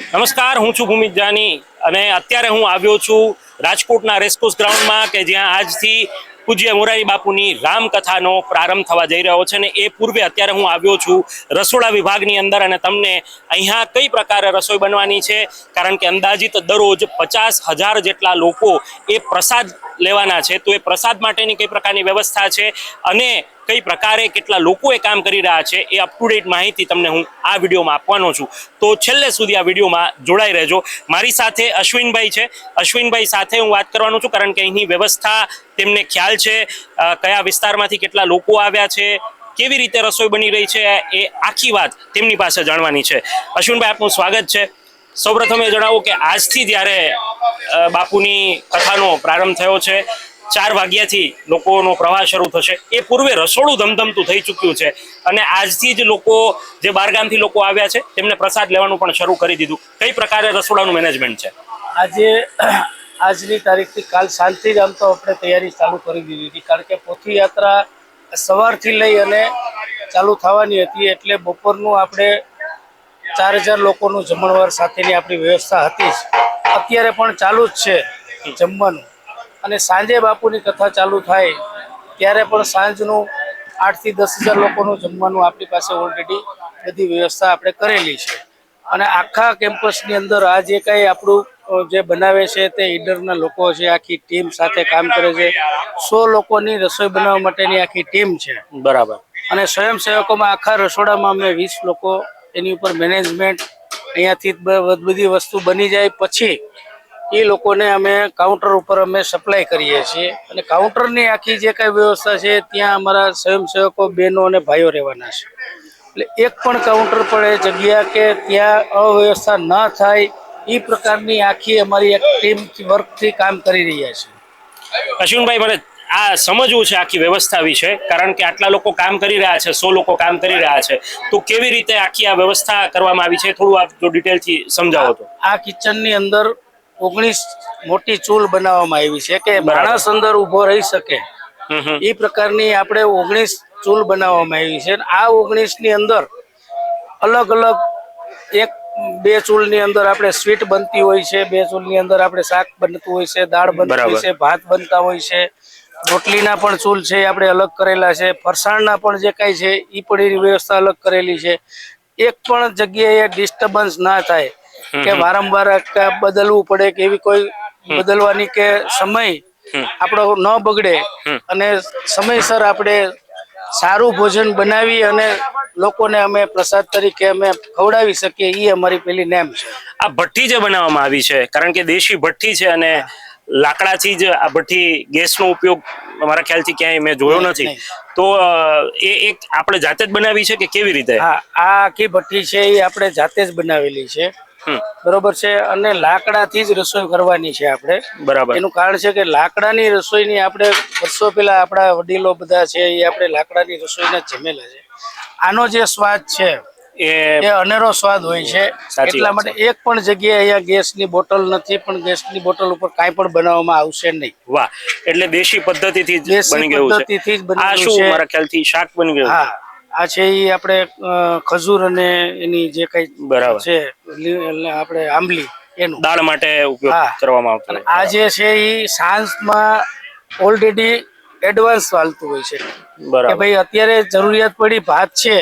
નમસ્કાર, હું છું ભૂમિત જાની અને અત્યારે હું આવ્યો છું રાજકોટના રેસકોર્સ ગ્રાઉન્ડમાં કે જ્યાં આજથી પૂજ્ય મોરારી બાપુની રામકથાનો પ્રારંભ થવા જઈ રહ્યો છે ને એ પૂર્વે અત્યારે હું આવ્યો છું રસોડા વિભાગની અંદર અને તમને અહીંયા કઈ પ્રકારે રસોઈ બનવાની છે? કારણ કે અંદાજિત દરરોજ પચાસ હજાર જેટલા લોકો એ પ્રસાદ લેવાના છે. તો એ પ્રસાદ માટેની કઈ પ્રકારની વ્યવસ્થા છે? અને કઈ પ્રકારે કેટલા લોકો એ કામ કરી રહ્યા છે એ અપ ટુ ડેટ માહિતી તમને હું આ વિડીયોમાં આપવાનો છું. તો છેલ્લે સુધી આ વિડીયોમાં જોડાઈ રહેજો. મારી સાથે અશ્વિનભાઈ છે. અશ્વિનભાઈ સાથે હું વાત કરવાનો છું કારણ કે અહીંની વ્યવસ્થા, તેમને ખ્યાલ છે કયા વિસ્તારમાંથી કેટલા લોકો આવ્યા છે, કેવી રીતે રસોઈ બની રહી છે, એ આખી વાત તેમની પાસે જાણવાની છે. અશ્વિનભાઈ, આપનું સ્વાગત છે. સૌપ્રથમ એ જણાવો કે આજથી જ્યારે બાપુની કથાનો પ્રારંભ થયો છે ચાર વાગ્યાથી લોકોનો પ્રવાહ શરૂ થશે. એ પૂર્વે રસોડું ધમધમતું થઈ ચૂક્યું છે. અને આજથી જ લોકો, જે બારગામથી લોકો આવ્યા છે, તેમને પ્રસાદ લેવાનું પણ શરૂ કરી દીધું. કઈ પ્રકારે રસોડાનું મેનેજમેન્ટ છે? આજે, આજની તારીખથી કાલ સાંજથી જ આમ તો આપણે તૈયારી ચાલુ કરી દીધી હતી. કારણ કે પોથી યાત્રા સવારથી લઈ અને ચાલુ થવાની હતી એટલે બપોરનું આપણે ચાર હજાર લોકોનું જમણવાર સાથેની આપણી વ્યવસ્થા હતી જ. અત્યારે પણ ચાલુ જ છે જમવાનું. અને સાંજે બાપુની કથા ચાલુ થાય ત્યારે પણ સાંજનું આઠથી દસ હજાર લોકોનું જમવાનું આપણી પાસે ઓલરેડી બધી વ્યવસ્થા આપણે કરેલી છે. અને આખા કેમ્પસની અંદર આ જે કાંઈ આપણું જે બનાવે છે તે ઈડરના લોકો છે આખી ટીમ સાથે કામ કરે છે. સો લોકોની રસોઈ બનાવવા માટેની આખી ટીમ છે. બરાબર. અને સ્વયંસેવકોમાં આખા રસોડામાં અમે વીસ લોકો એની ઉપર મેનેજમેન્ટ અહીંયાથી બધી વસ્તુ બની જાય પછી એ લોકોને અમે કાઉન્ટર ઉપર અમે સપ્લાય કરીએ છીએ. અને કાઉન્ટરની આખી જે કાંઈ વ્યવસ્થા છે ત્યાં અમારા સ્વયંસેવકો બહેનો અને ભાઈઓ રહેવાના છે. એટલે એક પણ કાઉન્ટર પર એ જગ્યા કે ત્યાં અવ્યવસ્થા ન થાય એ પ્રકારની આખી અમારી એક ટીમ વર્કથી કામ કરી રહ્યા છે. અશ્વિનભાઈ મને આ સમજવું છે આખી વ્યવસ્થા વિશે કારણ કે આટલા લોકો કામ કરી રહ્યા છે સો લોકો કામ કરી રહ્યા છે. તો કેવી રીતે આખી આ વ્યવસ્થા કરવામાં આવી છે? થોડું આપ જો ડિટેલથી સમજાવો તો. આ કિચનની અંદર ઓગણીસ મોટી ચૂલ બનાવવામાં આવી છે કે માણસ અંદર ઊભો રહી શકે. એ પ્રકારની આપણે ઓગણીસ ચૂલ બનાવવામાં આવી છે આ ઓગણીસની અંદર અલગ અલગ એક બે ચૂલની અંદર આપણે સ્વીટ બનતી હોય છે બે ચૂલની અંદર આપણે શાક બનતું હોય છે દાળ બનતી હોય છે ભાત બનતા હોય છે રોટલીના પણ ચૂલ છે એ આપણે અલગ કરેલા છે ફરસાણના પણ જે કાંઈ છે એ પણ એની વ્યવસ્થા અલગ કરેલી છે. એક પણ જગ્યાએ ડિસ્ટર્બન્સ ના થાય. કે વારંવાર બદલવું પડે કે એવી કોઈ બદલવાની કે સમય આપણો ન બગડે અને સમયસર આપણે સારું ભોજન બનાવી અને લોકોને અમે પ્રસાદ તરીકે અમે ખવડાવી શકીએ એ અમારી પેલી નેમ છે. આ ભઠ્ઠી જે બનાવવામાં આવી છે કારણ કે દેશી ભઠ્ઠી છે અને લાકડાથી જ આ ભઠ્ઠી ગેસનો ઉપયોગ મારા ખ્યાલથી ક્યાંય મેં જોયો નથી. તો એ એક આપણે જાતે જ બનાવી છે કે કેવી રીતે? હા આ આખી ભઠ્ઠી છે એ આપણે જાતે જ બનાવેલી છે. બરોબર છે. અને લાકડાથી જ રસોઈ કરવાની છે આપણે. બરાબર. એનું કારણ છે કે લાકડાની રસોઈની આપણે વર્ષો પહેલા આપણા વડીલો બધા છે એ આપણે લાકડાની રસોઈને જમેલા છે. આનો જે સ્વાદ છે એ અનેરો સ્વાદ હોય છે. એટલા માટે એક પણ જગ્યાએ અહીંયા ગેસની બોટલ નથી પણ ગેસની બોટલ ઉપર કાંઈ પણ બનાવવામાં આવશે નહીં. વાહ. એટલે દેશી પદ્ધતિથી જ બની ગયું છે. આ શું. મારા ખ્યાલથી શાક બની ગયું? હા. આ છે એ આપણે ખજૂર અને એની જે કઈ બરાબર. છે આપણે આંબલી એનું. દાળ માટે ઉપયોગ કરવામાં આવતો આ જે છે એ સાંજમાં ઓલરેડી એડવાન્સ ચાલતું હોય છે. કે બરાબર ભાઈ અત્યારે જરૂરિયાત પડી ભાત છે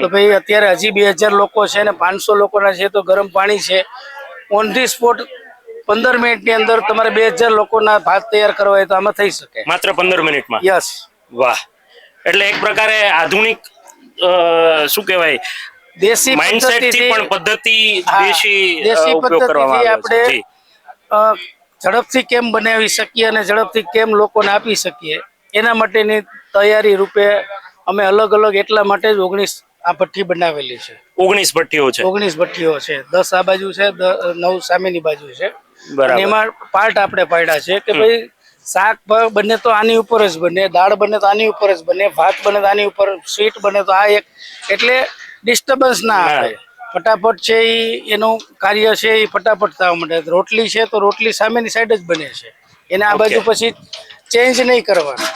તો ભાઈ અત્યારે હજી બે હજાર લોકો છે ને પાંચસો લોકોના છે તો ગરમ પાણી છે. ઓન ધી સ્પોટ પંદર મિનિટની અંદર તમારે બે હજાર લોકોના ભાત તૈયાર કરવા હોય તો આમાં થઈ શકે. માત્ર પંદર મિનિટમાં? યસ. વાહ. એટલે એક પ્રકારે આધુનિક શું કહેવાય? દેશી માઇન્ડસેટથી પણ પદ્ધતિ દેશી દેશી પદ્ધતિથી આપણે ઝડપથી કેમ બનાવી શકીએ અને ઝડપથી કેમ લોકોને આપી શકીએ? એના માટેની તૈયારી રૂપે અમે અલગ અલગ એટલા માટે જ ઓગણીસ આ ભઠ્ઠી બનાવેલી છે. ઓગણીસ ભઠ્ઠીઓ છે. ઓગણીસ ભઠ્ઠીઓ છે. દસ આ બાજુ છે નવ સામેની બાજુ છે. એમાં પાર્ટ આપણે પાડ્યા છે કે ભાઈ શાક બને તો આની ઉપર જ બને દાળ બને તો આની ઉપર જ બને ભાત બને તો આની ઉપર સ્વીટ બને તો આ એક. એટલે ડિસ્ટર્બન્સ ના આવે. ફટાફટ છે એ એનું કાર્ય છે એ ફટાફટ થવા માટે રોટલી છે તો રોટલી સામેની સાઈડ જ બને છે. એને આ બાજુ પછી ચેન્જ નહીં કરવાનું.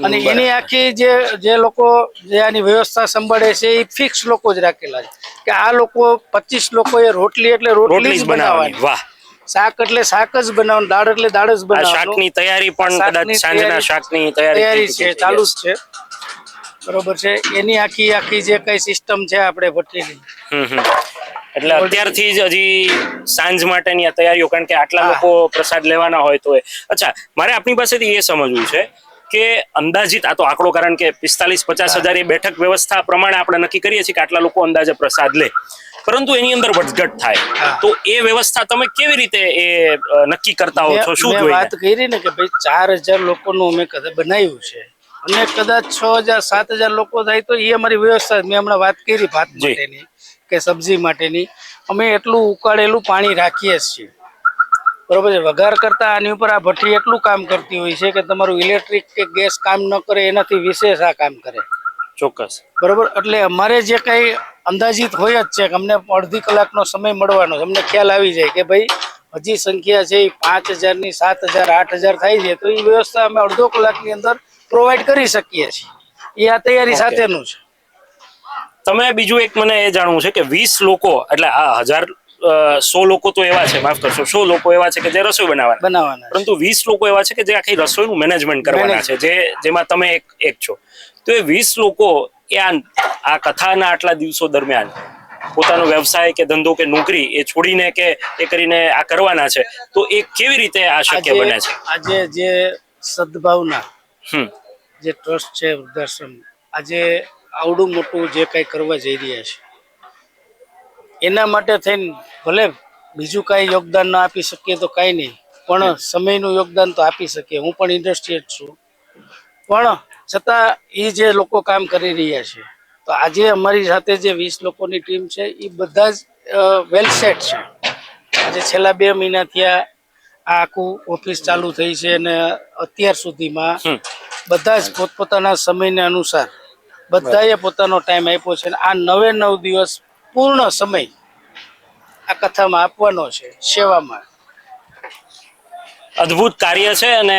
અને એની આખી જે જે લોકો જે આની વ્યવસ્થા સંભાળે છે એ ફિક્સ લોકો જ રાખેલા છે. કે આ લોકો પચીસ લોકોએ રોટલી એટલે રોટલી જ બનાવવાની. વાહ. શાક એટલે શાક જ બનાવવાનું દાળ એટલે દાળ જ બનાવવાનું. શાકની તૈયારી પણ કદાચ સાંજના શાકની તૈયારી છે ચાલુ જ છે. બરોબર છે. એની આખી આખી જે કઈ સિસ્ટમ છે આપણે ભઠ્ઠીની. એટલે અત્યારથી જ હજી સાંજ માટેની આ તૈયારીઓ કારણ કે આટલા લોકો પ્રસાદ લેવાના હોય તો અચ્છા મારે આપની પાસેથી એ સમજવું છે કે અંદાજિત આ તો આંકડો કારણ કે પિસ્તાલીસ પચાસ હજાર એ બેઠક વ્યવસ્થા પ્રમાણે આપણે નક્કી કરીએ છીએ કે આટલા લોકો અંદાજે પ્રસાદ લે. પરંતુ એની અંદર વધઘટ થાય. તો એ વ્યવસ્થા તમે કેવી રીતે એ નક્કી કરતા હો છો? શું વાત કરી ને કે ભાઈ ચાર હજાર લોકોનું અમે કદાચ બનાવ્યું છે. અને કદાચ છ હજાર સાત હજાર લોકો થાય તો એ અમારી વ્યવસ્થા મેં હમણાં વાત કરી ભાત. માટેની કે સબ્જી માટેની. અમે એટલું ઉકાળેલું પાણી રાખીએ છીએ. બરોબર છે? વઘાર કરતા આની ઉપર આ ભઠ્ઠી એટલું કામ કરતી હોય છે કે તમારું ઇલેક્ટ્રિક કે ગેસ કામ ન કરે એનાથી વિશેષ આ કામ કરે. ચોક્કસ. બરોબર? એટલે અમારે જે કઈ અંદાજિત હોય જ છે કે અમને અડધી કલાકનો સમય મળવાનો છે. અમને ખ્યાલ આવી જાય કે ભાઈ હજી સંખ્યા છે એ પાંચ હજારની સાત હજાર આઠ હજાર થાય છે તો એ વ્યવસ્થા અમે અડધો કલાકની અંદર પ્રોવાઈડ કરી શકીએ છીએ. એ આ તૈયારી સાથેનું છે. તમે બીજું એક મને એ જાણવું છે કે વીસ લોકો એટલે આ હજાર સો લોકો તો એવા છે માફ કરશો સો લોકો એવા છે કે જે રસોઈ બનાવવાના. બનાવવાના પરંતુ વીસ લોકો એવા છે કે જે આખી રસોઈનું મેનેજમેન્ટ કરવાના છે જે જેમાં તમે એક એક છો. તો એ વીસ લોકો એ આ આ કથાના આટલા દિવસો દરમિયાન પોતાનો વ્યવસાય કે ધંધો કે નોકરી એ છોડીને કે એ કરીને આ કરવાના છે તો એ કેવી રીતે આ શક્ય બને છે? આજે જે સદભાવના જે ટ્રસ્ટ છે વૃદ્ધાશ્રમ આજે આવડું મોટું જે કંઈ કરવા જઈ રહ્યા છે એના માટે થઈને ભલે બીજું કાંઈ યોગદાન ના આપી શકીએ તો કાંઈ નહીં પણ સમયનું યોગદાન તો આપી શકીએ. હું પણ ઇન્ડસ્ટ્રીયલ છું. પણ છતાં એ જે લોકો કામ કરી રહ્યા છે તો આજે અમારી સાથે જે વીસ લોકોની ટીમ છે એ બધા જ વેલ સેટ છે. આજે છેલ્લા બે મહિના થયા આ આખું ઓફિસ ચાલુ થઈ છે અને અત્યાર સુધીમાં બધા જ પોતપોતાના સમયને અનુસાર બધાએ પોતાનો ટાઈમ આપ્યો છે અને આ નવે નવ દિવસ પૂર્ણ સમય આ કથામાં આપવાનો છે, સેવામાં. અદ્ભુત કાર્ય છે અને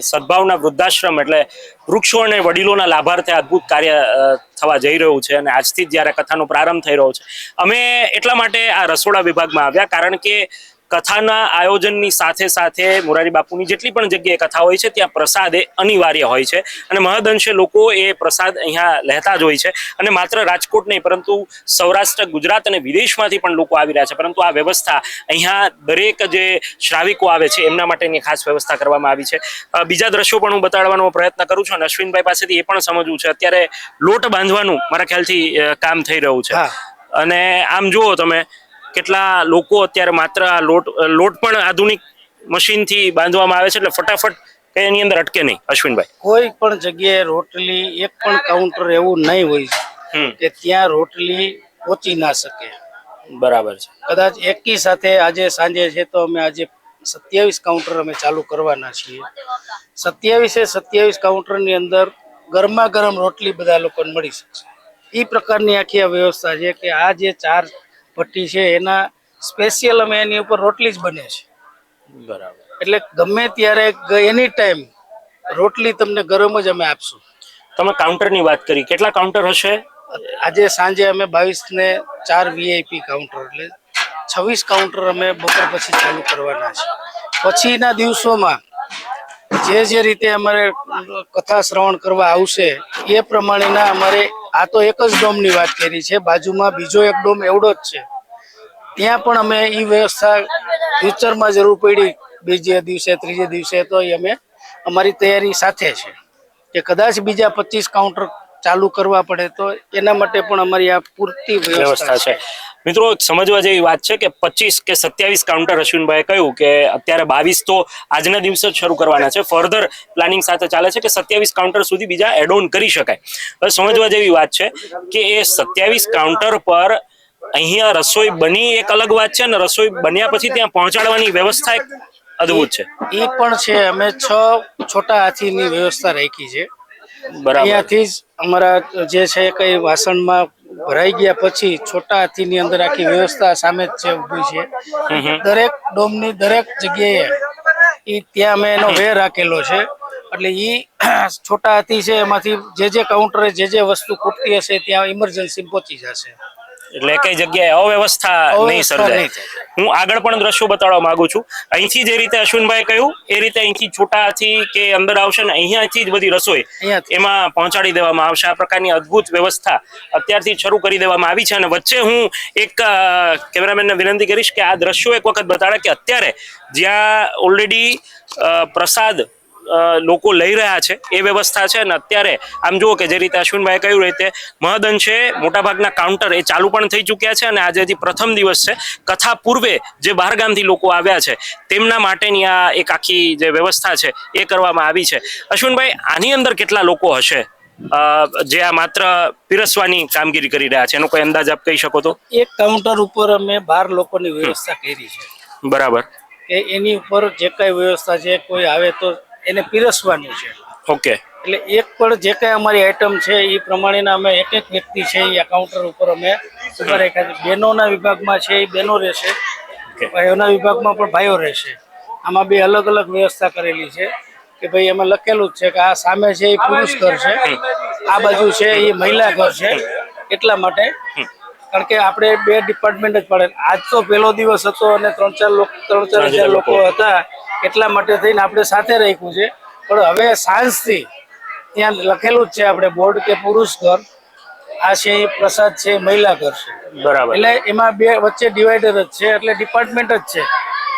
સદભાવના વૃદ્ધાશ્રમ એટલે વૃક્ષો અને વડીલોના લાભાર્થે અદ્ભુત કાર્ય થવા જઈ રહ્યું છે અને આજથી જ જ્યારે કથાનો પ્રારંભ થઈ રહ્યો છે. અમે એટલા માટે આ રસોડા વિભાગમાં આવ્યા કારણ કે કથાના આયોજનની સાથે સાથે મોરારી બાપુની જેટલી પણ જગ્યાએ કથા હોય છે ત્યાં પ્રસાદ એ અનિવાર્ય હોય છે. અને મહદઅંશે લોકો એ પ્રસાદ અહીંયા લેતા જ હોય છે. અને માત્ર રાજકોટ નહીં પરંતુ સૌરાષ્ટ્ર ગુજરાત અને વિદેશમાંથી પણ લોકો આવી રહ્યા છે. પરંતુ આ વ્યવસ્થા અહીંયા દરેક જે શ્રાવિકો આવે છે એમના માટેની ખાસ વ્યવસ્થા કરવામાં આવી છે. બીજા દ્રશ્યો પણ હું બતાડવાનો પ્રયત્ન કરું છું અને અશ્વિનભાઈ પાસેથી એ પણ સમજવું છે. અત્યારે લોટ બાંધવાનું મારા ખ્યાલથી કામ થઈ રહ્યું છે. અને આમ જુઓ તમે કેટલા લોકો અત્યારે માત્ર આ લોટ લોટ પણ આધુનિક મશીનથી બાંધવામાં આવે છે એટલે ફટાફટ કઈ એની અંદર અટકે નહીં. અશ્વિનભાઈ. કોઈ પણ જગ્યાએ રોટલી એક પણ કાઉન્ટર એવું નહીં હોય હમ. કે ત્યાં રોટલી પહોંચી ના શકે. બરાબર છે. કદાચ એકી સાથે આજે સાંજે છે તો અમે આજે સત્યાવીસ કાઉન્ટર અમે ચાલુ કરવાના છીએ. સત્યાવીસે સત્યાવીસ કાઉન્ટરની અંદર ગરમા ગરમ રોટલી બધા લોકોને મળી શકશે. એ પ્રકારની આખી આ વ્યવસ્થા છે કે આ જે ચાર પટ્ટી છે એના સ્પેશિયલ અમે એની ઉપર રોટલી જ બને છે. બરાબર. એટલે ગમે ત્યારે એની ટાઈમ રોટલી તમને ગરમ જ અમે આપશું. તમે કાઉન્ટરની વાત કરી કેટલા કાઉન્ટર હશે? આજે સાંજે અમે બાવીસ ને ચાર વીઆઈપી કાઉન્ટર એટલે છવ્વીસ કાઉન્ટર અમે બપોર પછી ચાલુ કરવાના છે. પછીના દિવસોમાં જે જે રીતે અમારે કથા શ્રવણ કરવા આવશે એ પ્રમાણેના અમારે આ તો એક જ ડોમની વાત કરી છે. બાજુમાં બીજો એક ડોમ એવડો જ છે. ત્યાં પણ અમે એ વ્યવસ્થા ફ્યુચરમાં જરૂર પડી. બીજે દિવસે ત્રીજે દિવસે તો એ અમે અમારી તૈયારી સાથે છે. કે કદાચ બીજા પચીસ કાઉન્ટર ચાલુ કરવા પડે તો એના માટે પણ અમારી આ પૂરતી વ્યવસ્થા છે. મિત્રો સમજવા જેવી વાત છે કે પચીસ કે સત્યાવીસ કાઉન્ટર અશ્વિનભાઈએ કહ્યું કે અત્યારે બાવીસ તો આજના દિવસે જ શરૂ કરવાના છે. ફર્ધર પ્લાનિંગ સાથે ચાલે છે કે સત્યાવીસ કાઉન્ટર સુધી બીજા એડ ઓન કરી શકાય. સમજવા જેવી વાત છે કે એ સત્યાવીસ કાઉન્ટર પર અહીંયા રસોઈ બની એક અલગ વાત છે અને રસોઈ બન્યા પછી ત્યાં પહોંચાડવાની વ્યવસ્થા એક અદભુત છે. એ પણ છે અમે છ છોટા હાથીની વ્યવસ્થા રાખી છે. બરાબર. અહીંયાથી જ અમારા જે છે કઈ વાસણમાં ભરાઈ ગયા પછી છોટા હાથીની અંદર આખી વ્યવસ્થા સામે જ છે ઊભી છે. દરેક ડોમની દરેક જગ્યાએ એ ત્યાં અમે એનો વેર રાખેલો છે એટલે એ છોટા હાથી છે એમાંથી જે જે કાઉન્ટરે જે જે વસ્તુ ખૂટતી હશે ત્યાં ઇમરજન્સી પહોંચી જશે એટલે કઈ જગ્યાએ અવ્યવસ્થા નહીં સર્જાય. હું આગળ પણ દ્રશ્યો બતાડવા માંગુ છું. અહીંથી જે રીતે અશ્વિનભાઈ કહ્યું એ રીતે અહીંથી છોટાથી કે અંદર આવશે ને અહીંયાથી જ બધી રસોઈ એમાં પહોંચાડી દેવામાં આવશે. આ પ્રકારની અદ્ભુત વ્યવસ્થા અત્યારથી શરૂ કરી દેવામાં આવી છે અને વચ્ચે હું એક કેમેરામેનને વિનંતી કરીશ કે આ દ્રશ્યો એક વખત બતાડે કે અત્યારે જ્યાં ઓલરેડી પ્રસાદ લોકો લઈ રહ્યા છે એ વ્યવસ્થા છે અને અત્યારે આમ જુઓ કે જે રીતે અશ્વિનભાઈ કહ્યું રીતે મહદઅંશે મોટાભાગના કાઉન્ટર એ ચાલુ પણ થઈ ચૂક્યા છે અને આજે હજી પ્રથમ દિવસ છે. કથા પૂર્વે જે બહારગામથી લોકો આવ્યા છે તેમના માટેની આ એક આખી જે વ્યવસ્થા છે એ કરવામાં આવી છે. અશ્વિનભાઈ આની અંદર કેટલા લોકો હશે? જે આ માત્ર પીરસવાની કામગીરી કરી રહ્યા છે એનો કોઈ અંદાજ આપ કહી શકો તો? એક કાઉન્ટર ઉપર અમે બાર લોકોની વ્યવસ્થા કરી છે. બરાબર. કે એની ઉપર જે કઈ વ્યવસ્થા છે કોઈ આવે તો એને પીરસવાની છે. ઓકે. એટલે એક પણ જે કઈ અમારી આઈટમ છે એ પ્રમાણેના અમે એક એક વ્યક્તિ છે એ કાઉન્ટર ઉપર અમે ઊભા રાખ્યા છે. બહેનોના વિભાગમાં છે એ બહેનો રહેશે. ભાઈઓના વિભાગમાં પણ ભાઈઓ રહેશે. આમાં બે અલગ અલગ વ્યવસ્થા કરેલી છે કે ભાઈ એમાં લખેલું જ છે કે આ સામે છે એ પુરુષ ઘર છે આ બાજુ છે એ મહિલા ઘર છે એટલા માટે કારણ કે આપણે બે ડિપાર્ટમેન્ટ જ પડે. આજ તો પહેલો દિવસ હતો અને ત્રણ ચાર લોકો ત્રણ ચાર હજાર લોકો હતા. એટલા માટે થઈને આપણે સાથે રાખ્યું છે. પણ હવે સાંજથી ત્યાં લખેલું જ છે આપણે બોર્ડ કે પુરુષ ઘર. આ છે પ્રસાદ છે મહિલા ઘર છે. બરાબર. એટલે એમાં બે વચ્ચે ડિવાઈડર જ છે એટલે ડિપાર્ટમેન્ટ જ છે.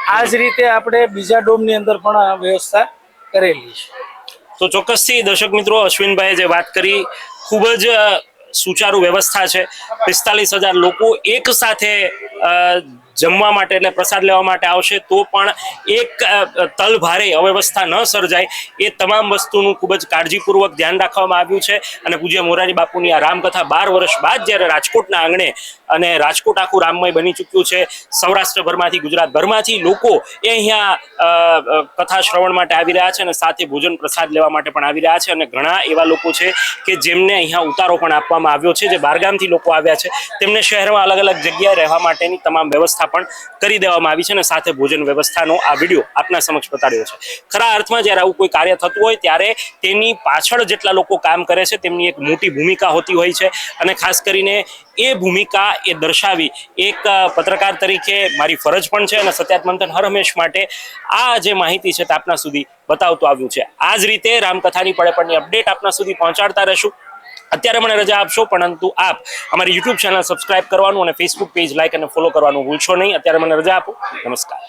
આ જ રીતે આપણે બીજા ડોમની અંદર પણ આ વ્યવસ્થા કરેલી છે. તો ચોક્કસથી દર્શક મિત્રો અશ્વિનભાઈએ જે વાત કરી ખૂબ જ સુચારુ વ્યવસ્થા છે. પિસ્તાલીસ હજાર લોકો એક સાથે જમવા માટે એટલે પ્રસાદ લેવા માટે આવશે, તો પણ એક તલ તલભારે અવ્યવસ્થા ન સર્જાય એ તમામ વસ્તુનું ખૂબ જ કાળજીપૂર્વક ધ્યાન રાખવામાં આવ્યું છે. અને પૂજ્ય મોરારી બાપુની આ રામકથા બાર વર્ષ બાદ જ્યારે રાજકોટના આંગણે અને રાજકોટ આખું રામમય બની ચૂક્યું છે. સૌરાષ્ટ્રભરમાંથી ગુજરાતભરમાંથી લોકો એ અહીંયા કથા શ્રવણ માટે આવી રહ્યા છે અને સાથે ભોજન પ્રસાદ લેવા માટે પણ આવી રહ્યા છે અને ઘણા એવા લોકો છે કે જેમને અહીંયા ઉતારો પણ આપવામાં આવ્યો છે, જે બારગામથી લોકો આવ્યા છે, તેમને શહેરમાં અલગ અલગ જગ્યાએ રહેવા માટેની તમામ વ્યવસ્થા પણ કરી દેવામાં આવી છે અને સાથે ભોજન વ્યવસ્થાનો આ વીડિયો આપના સમક્ષ બતાડ્યો છે. ખરા અર્થમાં જ્યારે આવું કોઈ કાર્ય થતું હોય ત્યારે તેની પાછળ જેટલા લોકો કામ કરે છે, તેમની એક મોટી ભૂમિકા હોતી હોય છે અને ખાસ કરીને એ ભૂમિકા એ દર્શાવી એક પત્રકાર તરીકે મારી ફરજ પણ છે અને સત્યાત મંથન હર હંમેશ માટે આ જે માહિતી છે તે આપના સુધી બતાવતું આવ્યું છે. આ જ રીતે રામકથાની પડે પડની અપડેટ આપના સુધી પહોંચાડતા રહેશું. અત્યારે મને રજા આપશો, પરંતુ આપ અમારી યુટ્યુબ ચેનલ સબસ્ક્રાઇબ કરવાનું અને ફેસબુક પેજ લાઇક અને ફોલો કરવાનું ભૂલશો નહીં. અત્યારે મને રજા આપો. નમસ્કાર.